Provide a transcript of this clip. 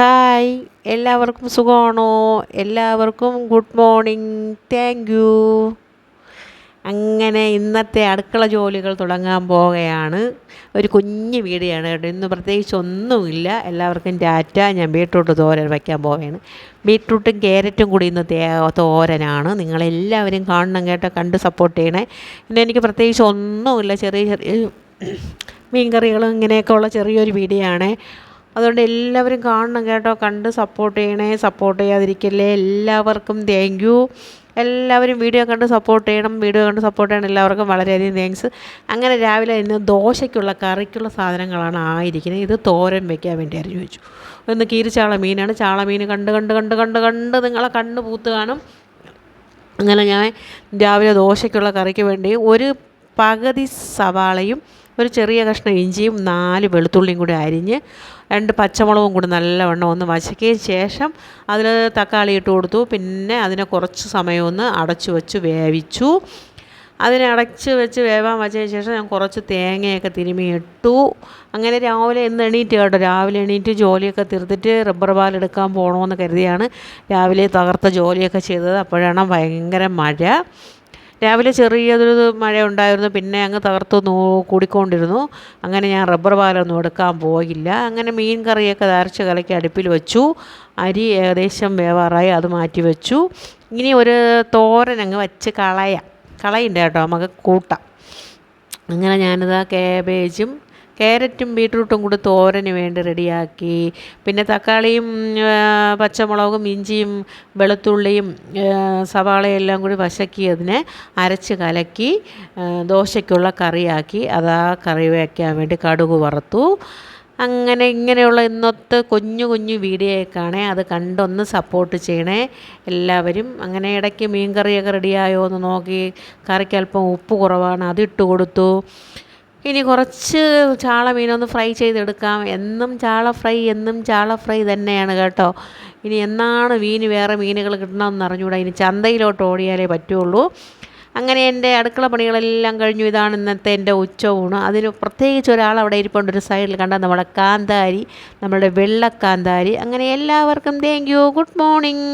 Hi എല്ലാവർക്കും സുഖമാണോ? എല്ലാവർക്കും ഗുഡ് മോർണിംഗ് താങ്ക് യു അങ്ങനെ ഇന്നത്തെ അടുക്കള ജോലികൾ തുടങ്ങാൻ പോവുകയാണ്. ഒരു കുഞ്ഞ് വീടിയാണ് കേട്ടോ. ഇന്ന് പ്രത്യേകിച്ച് ഒന്നുമില്ല. എല്ലാവർക്കും ഡാറ്റ ഞാൻ ബീട്രൂട്ട് തോരൻ വയ്ക്കാൻ പോവുകയാണ്. ബീട്രൂട്ടും ക്യാരറ്റും കൂടി ഇന്ന് തോരനാണ്. നിങ്ങളെല്ലാവരും കാണണം കേട്ടോ. കണ്ട് സപ്പോർട്ട് ചെയ്യണേ. ഇന്ന് എനിക്ക് പ്രത്യേകിച്ച് ഒന്നുമില്ല. ചെറിയ ചെറിയ മീൻകറികളും ഇങ്ങനെയൊക്കെ ഉള്ള ചെറിയൊരു വീഡിയോ ആണ് അതുകൊണ്ട് എല്ലാവരും കാണണം കേട്ടോ. കണ്ട് സപ്പോർട്ട് ചെയ്യണേ സപ്പോർട്ട് ചെയ്യാതിരിക്കല്ലേ. എല്ലാവർക്കും താങ്ക് യു എല്ലാവരും വീഡിയോ കണ്ട് സപ്പോർട്ട് ചെയ്യണം വീഡിയോ കണ്ട് സപ്പോർട്ട് ചെയ്യണം. എല്ലാവർക്കും വളരെയധികം താങ്ക്സ് അങ്ങനെ രാവിലെ ഇന്ന് ദോശയ്ക്കുള്ള കറിക്കുള്ള സാധനങ്ങളാണ് ആയിരിക്കുന്നത്. ഇത് തോരൻ വയ്ക്കാൻ വേണ്ടി അരിഞ്ഞു വെച്ചു ഒന്ന് കീരിച്ചാള മീനാണ്. ചാള മീൻ കണ്ട് കണ്ട് കണ്ട് കണ്ട് കണ്ട് നിങ്ങളെ കണ്ണ് പൂത്ത് കാണും. അങ്ങനെ ഞാൻ രാവിലെ ദോശയ്ക്കുള്ള കറിക്ക് വേണ്ടി ഒരു പകുതി സവാളയും ഒരു ചെറിയ കഷ്ണം ഇഞ്ചിയും നാല് വെളുത്തുള്ളിയും കൂടി അരിഞ്ഞ് രണ്ട് പച്ചമുളകും കൂടി നല്ലവണ്ണം ഒന്ന് വശക്കിയതിന് ശേഷം അതിൽ തക്കാളി ഇട്ട് കൊടുത്തു. പിന്നെ അതിനെ കുറച്ച് സമയം ഒന്ന് അടച്ചു വെച്ച് വേവിച്ചു. അതിനെ അടച്ച് വെച്ച് വേവാൻ വച്ചതിന് ശേഷം ഞാൻ കുറച്ച് തേങ്ങയൊക്കെ തിരുമി ഇട്ടു. അങ്ങനെ രാവിലെ എന്ന് എണീറ്റ് കേട്ടോ. രാവിലെ എണീറ്റ് ജോലിയൊക്കെ തീർത്തിട്ട് റബ്ബർ പാൽ എടുക്കാൻ പോകണമെന്ന് കരുതിയാണ് രാവിലെ തകർത്ത ജോലിയൊക്കെ ചെയ്തത്. അപ്പോഴാണ് ഭയങ്കര മഴ. രാവിലെ ചെറിയതൊരു മഴ ഉണ്ടായിരുന്നു പിന്നെ അങ്ങ് തകർത്ത് കൂടിക്കൊണ്ടിരുന്നു. അങ്ങനെ ഞാൻ റബ്ബർ പാലൊന്നും എടുക്കാൻ പോയില്ല. അങ്ങനെ മീൻ കറിയൊക്കെ അരച്ച് കലക്കി അടുപ്പിൽ വെച്ചു. അരി ഏകദേശം വേവാറായി അത് മാറ്റി വെച്ചു. ഇനി ഒരു തോരൻ അങ്ങ് വച്ച് കളയാം. കളയുണ്ട് കേട്ടോ നമുക്ക് കൂട്ടാം. അങ്ങനെ ഞാനിതാ കേബേജും ക്യാരറ്റും ബീട്രൂട്ടും കൂടി തോരന് വേണ്ടി റെഡിയാക്കി. പിന്നെ തക്കാളിയും പച്ചമുളകും ഇഞ്ചിയും വെളുത്തുള്ളിയും സവാളയെല്ലാം കൂടി വശക്കി അതിനെ അരച്ച് കലക്കി ദോശയ്ക്കുള്ള കറിയാക്കി. അത് ആ കറി വയ്ക്കാൻ വേണ്ടി കടുക് വറുത്തു. അങ്ങനെ ഇങ്ങനെയുള്ള ഇന്നത്തെ കുഞ്ഞു കുഞ്ഞു വീഡിയോയൊക്കെയാണേ അത് കണ്ടൊന്ന് സപ്പോർട്ട് ചെയ്യണേ. എല്ലാവരും അങ്ങനെ ഇടയ്ക്ക് മീൻ കറിയൊക്കെ റെഡിയായോ എന്ന് നോക്കി. കറിക്ക് അല്പം ഉപ്പ് കുറവാണ് അതിട്ട് കൊടുത്തു. ഇനി കുറച്ച് ചാള മീനൊന്ന് ഫ്രൈ ചെയ്തെടുക്കാം. എന്നും ചാള ഫ്രൈ എന്നും ചാള ഫ്രൈ തന്നെയാണ് കേട്ടോ. ഇനി എന്നാണ് മീൻ വേറെ മീനുകൾ കിട്ടണമെന്ന് അറിഞ്ഞുകൂടാ ഇനി ചന്തയിലോട്ട് ഓടിയാലേ പറ്റുള്ളൂ. അങ്ങനെ എന്റെ അടുക്കള പണികളെല്ലാം കഴിഞ്ഞു. ഇതാണ് ഇന്നത്തെ എന്റെ ഉച്ചയൂണ് അതിന് പ്രത്യേകിച്ച് ഒരാൾ അവിടെ ഇരിപ്പുണ്ട്. ഒരു സൈഡിൽ കണ്ട നമ്മുടെ കാന്താരി നമ്മുടെ വെള്ളക്കാന്താരി അങ്ങനെ എല്ലാവർക്കും താങ്ക് യു ഗുഡ് മോർണിംഗ്